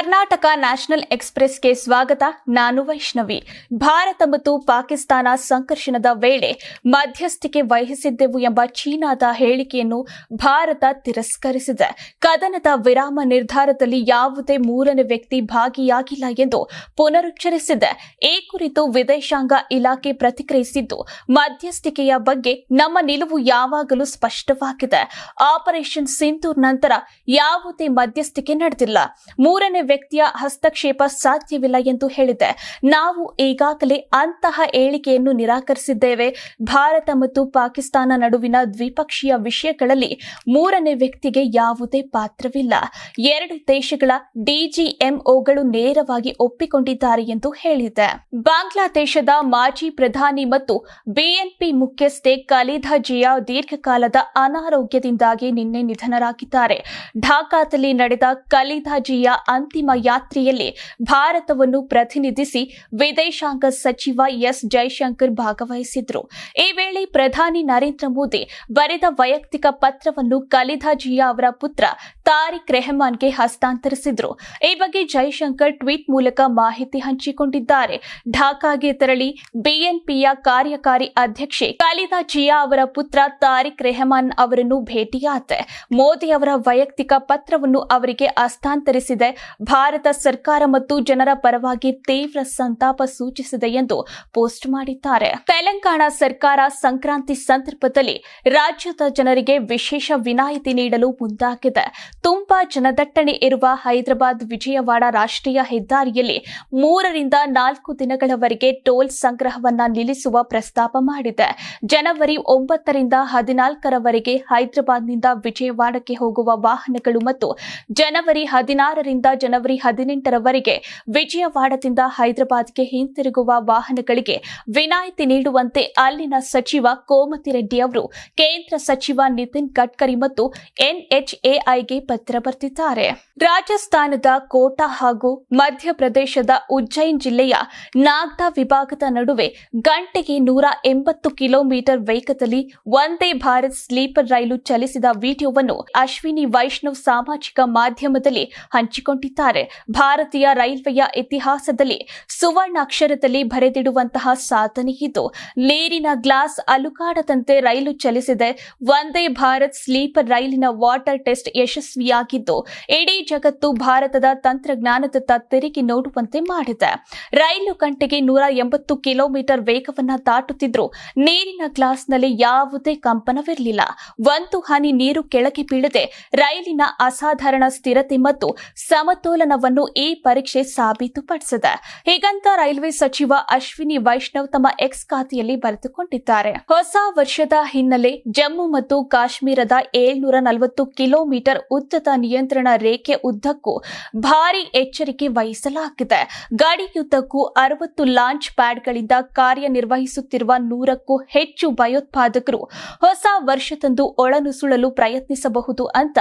Karnataka national ಎಕ್ಸ್ಪ್ರೆಸ್ಗೆ ಸ್ವಾಗತ. ನಾನು ವೈಷ್ಣವಿ. ಭಾರತ ಮತ್ತು ಪಾಕಿಸ್ತಾನ ಸಂಕರ್ಷಣದ ವೇಳೆ ಮಧ್ಯಸ್ಥಿಕೆ ವಹಿಸಿದ್ದೆವು ಎಂಬ ಚೀನಾದ ಹೇಳಿಕೆಯನ್ನು ಭಾರತ ತಿರಸ್ಕರಿಸಿದೆ. ಕದನದ ವಿರಾಮ ನಿರ್ಧಾರದಲ್ಲಿ ಯಾವುದೇ ಮೂರನೇ ವ್ಯಕ್ತಿ ಭಾಗಿಯಾಗಿಲ್ಲ ಎಂದು ಪುನರುಚ್ಚರಿಸಿದೆ. ಈ ಕುರಿತು ವಿದೇಶಾಂಗ ಇಲಾಖೆ ಪ್ರತಿಕ್ರಿಯಿಸಿದ್ದು, ಮಧ್ಯಸ್ಥಿಕೆಯ ಬಗ್ಗೆ ನಮ್ಮ ನಿಲುವು ಯಾವಾಗಲೂ ಸ್ಪಷ್ಟವಾಗಿದೆ. ಆಪರೇಷನ್ ಸಿಂಧೂರ್ ನಂತರ ಯಾವುದೇ ಮಧ್ಯಸ್ಥಿಕೆ ನಡೆದಿಲ್ಲ. ಮೂರನೇ ವ್ಯಕ್ತಿಯ ಹಸ್ತಕ್ಷೇಪ ಸಾಧ್ಯವಿಲ್ಲ ಎಂದು ಹೇಳಿದೆ. ನಾವು ಈಗಾಗಲೇ ಅಂತಹ ಹೇಳಿಕೆಯನ್ನು ನಿರಾಕರಿಸಿದ್ದೇವೆ. ಭಾರತ ಮತ್ತು ಪಾಕಿಸ್ತಾನ ನಡುವಿನ ದ್ವಿಪಕ್ಷೀಯ ವಿಷಯಗಳಲ್ಲಿ ಮೂರನೇ ವ್ಯಕ್ತಿಗೆ ಯಾವುದೇ ಪಾತ್ರವಿಲ್ಲ. ಎರಡು ದೇಶಗಳ ಡಿಜಿಎಂಒಗಳು ನೇರವಾಗಿ ಒಪ್ಪಿಕೊಂಡಿದ್ದಾರೆ ಎಂದು ಹೇಳಿದೆ. ಬಾಂಗ್ಲಾದೇಶದ ಮಾಜಿ ಪ್ರಧಾನಿ ಮತ್ತು ಬಿಎನ್ಪಿ ಮುಖ್ಯಸ್ಥೆ ಖಲೀದಾ ಜಿಯಾ ದೀರ್ಘಕಾಲದ ಅನಾರೋಗ್ಯದಿಂದಾಗಿ ನಿನ್ನೆ ನಿಧನರಾಗಿದ್ದಾರೆ. ಢಾಕಾದಲ್ಲಿ ನಡೆದ ಖಲೀದಾ ಜಿಯಾ ಅಂತಿಮ ಯಾತ್ರೆಯಲ್ಲಿ ಭಾರತವನ್ನು ಪ್ರತಿನಿಧಿಸಿ ವಿದೇಶಾಂಗ ಸಚಿವ ಎಸ್ ಜೈಶಂಕರ್ ಭಾಗವಹಿಸಿದ್ರು. ಈ ವೇಳೆ ಪ್ರಧಾನಿ ನರೇಂದ್ರ ಮೋದಿ ಬರೆದ ವೈಯಕ್ತಿಕ ಪತ್ರವನ್ನು ಖಲೀದಾ ಜಿಯಾ ಅವರ ಪುತ್ರ ತಾರಿಕ್ ರೆಹಮಾನ್ಗೆ ಹಸ್ತಾಂತರಿಸಿದ್ರು. ಈ ಬಗ್ಗೆ ಜೈಶಂಕರ್ ಟ್ವೀಟ್ ಮೂಲಕ ಮಾಹಿತಿ ಹಂಚಿಕೊಂಡಿದ್ದಾರೆ. ಢಾಕಾಗೆ ತೆರಳಿ ಬಿಎನ್ಪಿಯ ಕಾರ್ಯಕಾರಿ ಅಧ್ಯಕ್ಷೆ ಖಾಲಿದಾ ಜಿಯಾ ಅವರ ಪುತ್ರ ತಾರಿಕ್ ರೆಹಮಾನ್ ಅವರನ್ನು ಭೇಟಿಯಾದ. ಮೋದಿ ಅವರ ವೈಯಕ್ತಿಕ ಪತ್ರವನ್ನು ಅವರಿಗೆ ಹಸ್ತಾಂತರಿಸಿದೆ. ಭಾರತ ಸರ್ಕಾರ ಮತ್ತು ಜನರ ಪರವಾಗಿ ತೀವ್ರ ಸಂತಾಪ ಸೂಚಿಸಿದೆ ಎಂದು ಪೋಸ್ಟ್ ಮಾಡಿದ್ದಾರೆ. ತೆಲಂಗಾಣ ಸರ್ಕಾರ ಸಂಕ್ರಾಂತಿ ಸಂದರ್ಭದಲ್ಲಿ ರಾಜ್ಯದ ಜನರಿಗೆ ವಿಶೇಷ ವಿನಾಯಿತಿ ನೀಡಲು ಮುಂದಾಗಿದೆ. ತುಂಬಾ ಜನದಟ್ಟಣೆ ಇರುವ ಹೈದರಾಬಾದ್, ವಿಜಯವಾಡ ರಾಷ್ಟ್ರೀಯ ಹೆದ್ದಾರಿಯಲ್ಲಿ ಮೂರರಿಂದ ನಾಲ್ಕು ದಿನಗಳವರೆಗೆ ಟೋಲ್ ಸಂಗ್ರಹವನ್ನ ನಿಲ್ಲಿಸುವ ಪ್ರಸ್ತಾಪ ಮಾಡಿದೆ. ಜನವರಿ ಒಂಬತ್ತರಿಂದ ಹದಿನಾಲ್ಕರವರೆಗೆ ಹೈದರಾಬಾದ್ನಿಂದ ವಿಜಯವಾಡಕ್ಕೆ ಹೋಗುವ ವಾಹನಗಳು ಮತ್ತು ಜನವರಿ ಹದಿನಾರರಿಂದ ಜನವರಿ ಹದಿನೆಂಟರವರೆಗೆ ವಿಜಯವಾಡದಿಂದ ಹೈದರಾಬಾದ್ಗೆ ಹಿಂತಿರುಗುವ ವಾಹನಗಳಿಗೆ ವಿನಾಯಿತಿ ನೀಡುವಂತೆ ಅಲ್ಲಿನ ಸಚಿವ ಕೋಮತಿ ರೆಡ್ಡಿ ಅವರು ಕೇಂದ್ರ ಸಚಿವ ನಿತಿನ್ ಗಡ್ಕರಿ ಮತ್ತು ಎನ್ಎಚ್ಎಐಗೆ ಪತ್ರ ಬರೆದಿದ್ದಾರೆ. ರಾಜಸ್ಥಾನದ ಕೋಟಾ ಹಾಗೂ ಮಧ್ಯಪ್ರದೇಶದ ಉಜ್ಜೈನ್ ಜಿಲ್ಲೆಯ ನಾಗ್ದಾ ವಿಭಾಗದ ನಡುವೆ ಗಂಟೆಗೆ ನೂರ ಎಂಬತ್ತು ಕಿಲೋಮೀಟರ್ ವೇಗದಲ್ಲಿ ವಂದೇ ಭಾರತ್ ಸ್ಲೀಪರ್ ರೈಲು ಚಲಿಸಿದ ವಿಡಿಯೋವನ್ನು ಅಶ್ವಿನಿ ವೈಷ್ಣವ್ ಸಾಮಾಜಿಕ ಮಾಧ್ಯಮದಲ್ಲಿ ಹಂಚಿಕೊಂಡಿದ್ದಾರೆ. ಭಾರತೀಯ ರೈಲ್ವೆಯ ಇತಿಹಾಸದಲ್ಲಿ ಸುವರ್ಣ ಅಕ್ಷರದಲ್ಲಿ ಬರೆದಿಡುವಂತಹ ಸಾಧನೆ ಇದು. ನೀರಿನ ಗ್ಲಾಸ್ ಅಲುಕಾಡದಂತೆ ರೈಲು ಚಲಿಸಿದೆ. ವಂದೇ ಭಾರತ್ ಸ್ಲೀಪರ್ ರೈಲಿನ ವಾಟರ್ ಟೆಸ್ಟ್ ಯಶಸ್ವಿಯಾಗಿದ್ದು, ಇಡೀ ಜಗತ್ತು ಭಾರತದ ತಂತ್ರಜ್ಞಾನದತ್ತ ತಿರುಗಿ ನೋಡುವಂತೆ ಮಾಡಿದೆ. ರೈಲು ಗಂಟೆಗೆ ನೂರ ಎಂಬತ್ತು ಕಿಲೋಮೀಟರ್ ವೇಗವನ್ನ ದಾಟುತ್ತಿದ್ರು ನೀರಿನ ಗ್ಲಾಸ್ನಲ್ಲಿ ಯಾವುದೇ ಕಂಪನವಿರಲಿಲ್ಲ. ಒಂದು ಹನಿ ನೀರು ಕೆಳಗೆ ಬೀಳದೆ ರೈಲಿನ ಅಸಾಧಾರಣ ಸ್ಥಿರತೆ ಮತ್ತು ಸಮತೋಲನವನ್ನು ಈ ಪರೀಕ್ಷೆ ಸಾಬೀತುಪಡಿಸಿದೆ. ಹೀಗಂತ ರೈಲ್ವೆ ಸಚಿವ ಅಶ್ವಿನಿ ವೈಷ್ಣವ್ ತಮ್ಮ ಎಕ್ಸ್ ಖಾತೆಯಲ್ಲಿ ಬರೆದುಕೊಂಡಿದ್ದಾರೆ. ಹೊಸ ವರ್ಷದ ಹಿನ್ನೆಲೆ ಜಮ್ಮು ಮತ್ತು ಕಾಶ್ಮೀರದ ಏಳ್ನೂರ ನಲವತ್ತು ಕಿಲೋಮೀಟರ್ ಉದ್ದದ ನಿಯಂತ್ರಣ ರೇಖೆ ಉದ್ದಕ್ಕೂ ಭಾರಿ ಎಚ್ಚರಿಕೆ ವಹಿಸಲಾಗಿದೆ. ಗಡಿಯುದ್ದಕ್ಕೂ ಅರವತ್ತು ಲಾಂಚ್ ಪ್ಯಾಡ್ಗಳಿಂದ ಕಾರ್ಯನಿರ್ವಹಿಸುತ್ತಿರುವ ನೂರಕ್ಕೂ ಹೆಚ್ಚು ಭಯೋತ್ಪಾದಕರು ಹೊಸ ವರ್ಷದಂದು ಒಳನುಸುಳಲು ಪ್ರಯತ್ನಿಸಬಹುದು ಅಂತ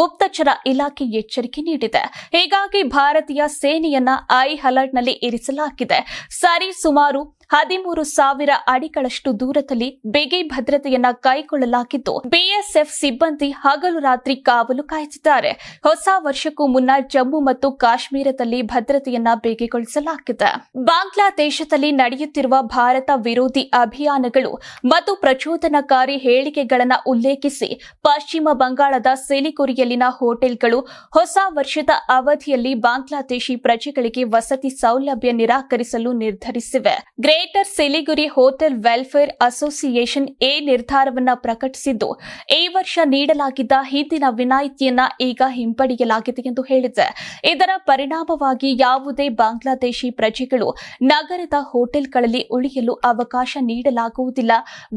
ಗುಪ್ತಚರ ಇಲಾಖೆ ಎಚ್ಚರಿಕೆ ನೀಡಿದೆ. ಹೀಗಾಗಿ ಭಾರತೀಯ ಸೇನೆಯನ್ನ ಐ ಅಲರ್ಟ್ನಲ್ಲಿ ಇರಿಸಲಾಗಿದೆ. ಸರಿ ಸುಮಾರು ಹದಿಮೂರು ಸಾವಿರ ಅಡಿಗಳಷ್ಟು ದೂರದಲ್ಲಿ ಬಿಗಿ ಭದ್ರತೆಯನ್ನ ಕೈಗೊಳ್ಳಲಾಗಿದ್ದು, ಬಿಎಸ್ಎಫ್ ಸಿಬ್ಬಂದಿ ಹಗಲು ರಾತ್ರಿ ಕಾವಲು ಕಾಯುತ್ತಿದ್ದಾರೆ. ಹೊಸ ವರ್ಷಕ್ಕೂ ಮುನ್ನ ಜಮ್ಮು ಮತ್ತು ಕಾಶ್ಮೀರದಲ್ಲಿ ಭದ್ರತೆಯನ್ನ ಬಿಗಿಗೊಳಿಸಲಾಗಿದೆ. ಬಾಂಗ್ಲಾದೇಶದಲ್ಲಿ ನಡೆಯುತ್ತಿರುವ ಭಾರತ ವಿರೋಧಿ ಅಭಿಯಾನಗಳು ಮತ್ತು ಪ್ರಚೋದನಕಾರಿ ಹೇಳಿಕೆಗಳನ್ನು ಉಲ್ಲೇಖಿಸಿ, ಪಶ್ಚಿಮ ಬಂಗಾಳದ ಸಿಲಿಗುರಿಯಲ್ಲಿನ ಹೋಟೆಲ್ಗಳು ಹೊಸ ವರ್ಷದ ಅವಧಿಯಲ್ಲಿ ಬಾಂಗ್ಲಾದೇಶಿ ಪ್ರಜೆಗಳಿಗೆ ವಸತಿ ಸೌಲಭ್ಯ ನಿರಾಕರಿಸಲು ನಿರ್ಧರಿಸಿವೆ. Greater Siliguri hotel welfare association A ನಿರ್ಧಾರವನ್ನ ಪ್ರಕಟಿಸಿದ್ದು, ಈ ವರ್ಷ ನೀಡಲಾಗಿದ್ದ ಹಿಂದಿನ ವಿನಾಯಿತಿಯನ್ನ ಈಗ ಹಿಂಪಡೆಯಲಾಗಿದೆ ಎಂದು ಹೇಳಿದೆ. ಇದರ ಪರಿಣಾಮವಾಗಿ ಯಾವುದೇ ಬಾಂಗ್ಲಾದೇಶಿ ಪ್ರಜೆಗಳು ನಗರದ ಹೋಟೆಲ್ಗಳಲ್ಲಿ ಉಳಿಯಲು ಅವಕಾಶ ನೀಡಲಾಗುವುದಿಲ್ಲ.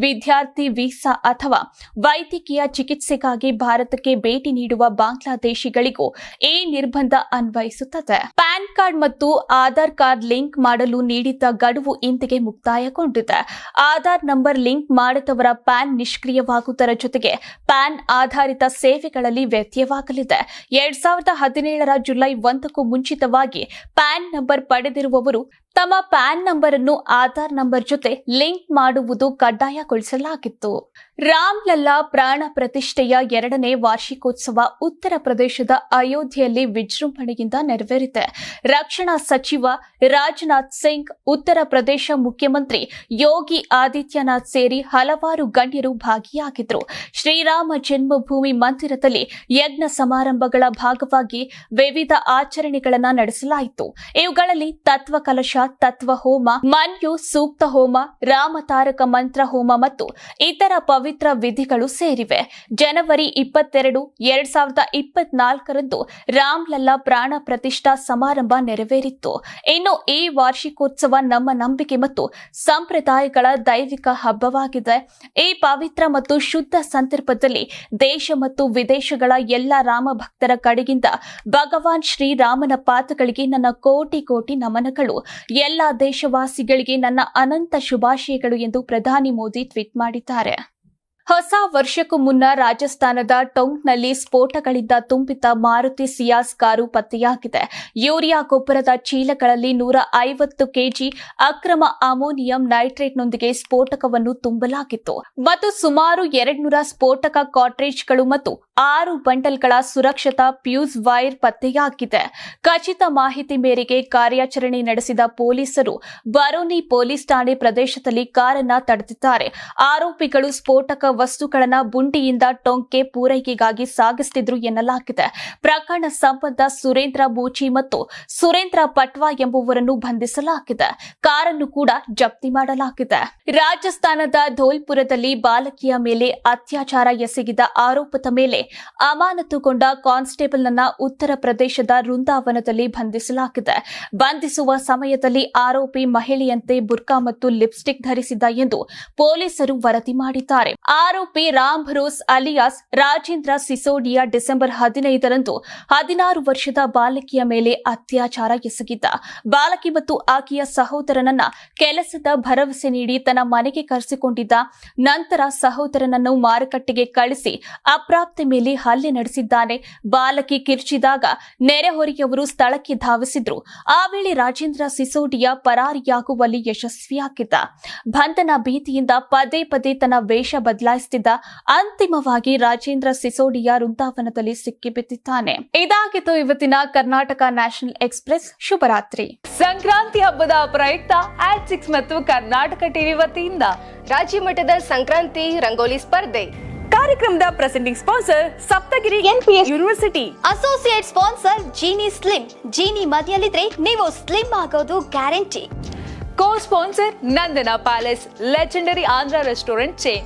ವಿದ್ಯಾರ್ಥಿ ವೀಸಾ ಅಥವಾ ವೈದ್ಯಕೀಯ ಚಿಕಿತ್ಸೆಗಾಗಿ ಭಾರತಕ್ಕೆ ಭೇಟಿ ನೀಡುವ ಬಾಂಗ್ಲಾದೇಶಿಗಳಿಗೂ ಈ ನಿರ್ಬಂಧ ಅನ್ವಯಿಸುತ್ತದೆ. ಪ್ಯಾನ್ ಕಾರ್ಡ್ ಮತ್ತು ಆಧಾರ್ ಕಾರ್ಡ್ ಲಿಂಕ್ ಮಾಡಲು ನೀಡಿದ್ದ ಗಡುವು ಇಂದಿಗೆ ಮುಕ್ತಾಯಗೊಂಡಿದೆ. ಆಧಾರ್ ನಂಬರ್ ಲಿಂಕ್ ಮಾಡದವರ ಪ್ಯಾನ್ ನಿಷ್ಕ್ರಿಯವಾಗುವುದರ ಜೊತೆಗೆ ಪ್ಯಾನ್ ಆಧಾರಿತ ಸೇವೆಗಳಲ್ಲಿ ವ್ಯತ್ಯವಾಗಲಿದೆ ಎರಡ್ ಸಾವಿರದ ಹದಿನೇಳರ ಜುಲೈ ಒಂದಕ್ಕೂ ಮುಂಚಿತವಾಗಿ ಪ್ಯಾನ್ ನಂಬರ್ ಪಡೆದಿರುವವರು ತಮ್ಮ ಪ್ಯಾನ್ ನಂಬರ್ ಅನ್ನು ಆಧಾರ್ ನಂಬರ್ ಜೊತೆ ಲಿಂಕ್ ಮಾಡುವುದು ಕಡ್ಡಾಯಗೊಳಿಸಲಾಗಿತ್ತು. ರಾಮ್ಲಲ್ಲಾ ಪ್ರಾಣ ಪ್ರತಿಷ್ಠೆಯ ಎರಡನೇ ವಾರ್ಷಿಕೋತ್ಸವ ಉತ್ತರ ಪ್ರದೇಶದ ಅಯೋಧ್ಯೆಯಲ್ಲಿ ವಿಜೃಂಭಣೆಯಿಂದ ನೆರವೇರಿದೆ. ರಕ್ಷಣಾ ಸಚಿವ ರಾಜನಾಥ್ ಸಿಂಗ್, ಉತ್ತರ ಪ್ರದೇಶ ಮುಖ್ಯಮಂತ್ರಿ ಯೋಗಿ ಆದಿತ್ಯನಾಥ್ ಸೇರಿ ಹಲವಾರು ಗಣ್ಯರು ಭಾಗಿಯಾಗಿದ್ದರು. ಶ್ರೀರಾಮ ಜನ್ಮಭೂಮಿ ಮಂದಿರದಲ್ಲಿ ಯಜ್ಞ ಸಮಾರಂಭಗಳ ಭಾಗವಾಗಿ ವಿವಿಧ ಆಚರಣೆಗಳನ್ನು ನಡೆಸಲಾಯಿತು. ಇವುಗಳಲ್ಲಿ ತತ್ವ ಕಲಶ ತತ್ವ ಹೋಮ, ಮನ್ಯು ಸೂಕ್ತ ಹೋಮ ರಾಮತಾರಕ ಮಂತ್ರ ಹೋಮ ಮತ್ತು ಇತರ ಪವಿತ್ರ ವಿಧಿಗಳು ಸೇರಿವೆ. ಜನವರಿ ಇಪ್ಪತ್ತೆರಡು, ಎರಡ್ ಸಾವಿರದ ಇಪ್ಪತ್ನಾಲ್ಕರಂದು ರಾಮ್ಲಲ್ಲಾ ಪ್ರಾಣ ಪ್ರತಿಷ್ಠಾ ಸಮಾರಂಭ ನೆರವೇರಿತ್ತು. ಇನ್ನು ಈ ವಾರ್ಷಿಕೋತ್ಸವ ನಮ್ಮ ನಂಬಿಕೆ ಮತ್ತು ಸಂಪ್ರದಾಯಗಳ ದೈವಿಕ ಹಬ್ಬವಾಗಿದೆ. ಈ ಪವಿತ್ರ ಮತ್ತು ಶುದ್ಧ ಸಂದರ್ಭದಲ್ಲಿ ದೇಶ ಮತ್ತು ವಿದೇಶಗಳ ಎಲ್ಲ ರಾಮ ಭಕ್ತರ ಕಡೆಗಿಂದ ಭಗವಾನ್ ಶ್ರೀರಾಮನ ಪಾತ್ರಗಳಿಗೆ ನನ್ನ ಕೋಟಿ ಕೋಟಿ ನಮನಗಳು. ಎಲ್ಲ ದೇಶವಾಸಿಗಳಿಗೆ ನನ್ನ ಅನಂತ ಶುಭಾಶಯಗಳು ಎಂದು ಪ್ರಧಾನಿ ಮೋದಿ ಟ್ವೀಟ್ ಮಾಡಿದ್ದಾರೆ. ಹೊಸ ವರ್ಷಕ್ಕೂ ಮುನ್ನ ರಾಜಸ್ಥಾನದ ಟೊಂಕ್ನಲ್ಲಿ ಸ್ಫೋಟಗಳಿಂದ ತುಂಬಿದ ಮಾರುತಿ ಸಿಯಾಸ್ ಕಾರು ಪತ್ತೆಯಾಗಿದೆ. ಯೂರಿಯಾ ಗೊಬ್ಬರದ ಚೀಲಗಳಲ್ಲಿ ನೂರ ಐವತ್ತು ಕೆಜಿ ಅಕ್ರಮ ಅಮೋನಿಯಂ ನೈಟ್ರೇಟ್ನೊಂದಿಗೆ ಸ್ಫೋಟಕವನ್ನು ತುಂಬಲಾಗಿತ್ತು. ಮತ್ತು ಸುಮಾರು ಎರಡ್ನೂರ ಸ್ಫೋಟಕ ಕಾಟ್ರೇಜ್ಗಳು ಮತ್ತು ಆರು ಬಂಡಲ್ಗಳ ಸುರಕ್ಷತಾ ಪ್ಯೂಸ್ ವೈರ್ ಪತ್ತೆಯಾಗಿದೆ. ಖಚಿತ ಮಾಹಿತಿ ಮೇರೆಗೆ ಕಾರ್ಯಾಚರಣೆ ನಡೆಸಿದ ಪೊಲೀಸರು ಬರೋನಿ ಪೊಲೀಸ್ ಠಾಣೆ ಪ್ರದೇಶದಲ್ಲಿ ಕಾರನ್ನು ತಡೆದಿದ್ದಾರೆ. ಆರೋಪಿಗಳು ಸ್ಫೋಟಕ ವಸ್ತುಗಳನ್ನ ಬುಂಡಿಯಿಂದ ಟೊಂಕೆ ಪೂರೈಕೆಗಾಗಿ ಸಾಗಿಸುತ್ತಿದ್ರು ಎನ್ನಲಾಗಿದೆ. ಪ್ರಕರಣ ಸಂಬಂಧ ಸುರೇಂದ್ರ ಬೂಚಿ ಮತ್ತು ಸುರೇಂದ್ರ ಪಟ್ವಾ ಎಂಬುವರನ್ನು ಬಂಧಿಸಲಾಗಿದೆ. ಕಾರನ್ನು ಕೂಡ ಜಪ್ತಿ ಮಾಡಲಾಗಿದೆ. ರಾಜಸ್ಥಾನದ ಧೋಲ್ಪುರದಲ್ಲಿ ಬಾಲಕಿಯ ಮೇಲೆ ಅತ್ಯಾಚಾರ ಎಸಗಿದ ಆರೋಪದ ಮೇಲೆ ಅಮಾನತುಗೊಂಡ ಕಾನ್ಸ್ಟೇಬಲ್ನನ್ನ ಉತ್ತರ ಪ್ರದೇಶದ ವೃಂದಾವನದಲ್ಲಿ ಬಂಧಿಸಲಾಗಿದೆ. ಬಂಧಿಸುವ ಸಮಯದಲ್ಲಿ ಆರೋಪಿ ಮಹಿಳೆಯಂತೆ ಬುರ್ಕಾ ಮತ್ತು ಲಿಪ್ಸ್ಟಿಕ್ ಧರಿಸಿದ್ದ ಎಂದು ಪೊಲೀಸರು ವರದಿ ಮಾಡಿದ್ದಾರೆ. ಆರೋಪಿ ರಾಮ್ ಭರೋಸ್ ಅಲಿಯಾಸ್ ರಾಜೇಂದ್ರ ಸಿಸೋಡಿಯಾ ಡಿಸೆಂಬರ್ ಹದಿನೈದರಂದು ಹದಿನಾರು ವರ್ಷದ ಬಾಲಕಿಯ ಮೇಲೆ ಅತ್ಯಾಚಾರ ಎಸಗಿದ್ದ. ಬಾಲಕಿ ಮತ್ತು ಆಕೆಯ ಸಹೋದರನನ್ನ ಕೆಲಸದ ಭರವಸೆ ನೀಡಿ ತನ್ನ ಮನೆಗೆ ಕರೆಸಿಕೊಂಡಿದ್ದ. ನಂತರ ಸಹೋದರನನ್ನು ಮಾರುಕಟ್ಟೆಗೆ ಕಳಿಸಿ ಅಪ್ರಾಪ್ತಿ ಮೇಲೆ ಹಲ್ಲೆ ನಡೆಸಿದ್ದಾನೆ. ಬಾಲಕಿ ಕಿರ್ಚಿದಾಗ ನೆರೆಹೊರೆಯವರು ಸ್ಥಳಕ್ಕೆ ಧಾವಿಸಿದ್ರು. ಆ ವೇಳೆ ರಾಜೇಂದ್ರ ಸಿಸೋಡಿಯಾ ಪರಾರಿಯಾಗುವಲ್ಲಿ ಯಶಸ್ವಿಯಾಗಿದ್ದ. ಬಂಧನ ಭೀತಿಯಿಂದ ಪದೇ ಪದೇ ತನ್ನ ವೇಷ ಬದಲಾಯಿಸುತ್ತಿದ್ದ ಅಂತಿಮವಾಗಿ ರಾಜೇಂದ್ರ ಸಿಸೋಡಿಯಾ ವೃಂದಾವನದಲ್ಲಿ ಸಿಕ್ಕಿಬಿದ್ದಿದ್ದಾನೆ ಇದಾಗಿತ್ತು ಇವತ್ತಿನ ಕರ್ನಾಟಕ ನ್ಯಾಷನಲ್ ಎಕ್ಸ್ಪ್ರೆಸ್ ಶುಭರಾತ್ರಿ. ಸಂಕ್ರಾಂತಿ ಹಬ್ಬದ ಪ್ರಯುಕ್ತ ಆಡ್ ಸಿಕ್ಸ್ ಮತ್ತು ಕರ್ನಾಟಕ ಟಿವಿ ವತಿಯಿಂದ ರಾಜ್ಯ ಮಟ್ಟದ ಸಂಕ್ರಾಂತಿ ರಂಗೋಲಿ ಸ್ಪರ್ಧೆ. ಕಾರ್ಯಕ್ರಮದ presenting sponsor Saptagiri N P S university associate sponsor Jeeni slim Jeeni ಮದಿಯಲ್ಲಿದ್ರೆ ನೀವು ಸ್ಲಿಮ್ ಆಗೋದು guarantee co sponsor Nandana palace legendary Andhra restaurant chain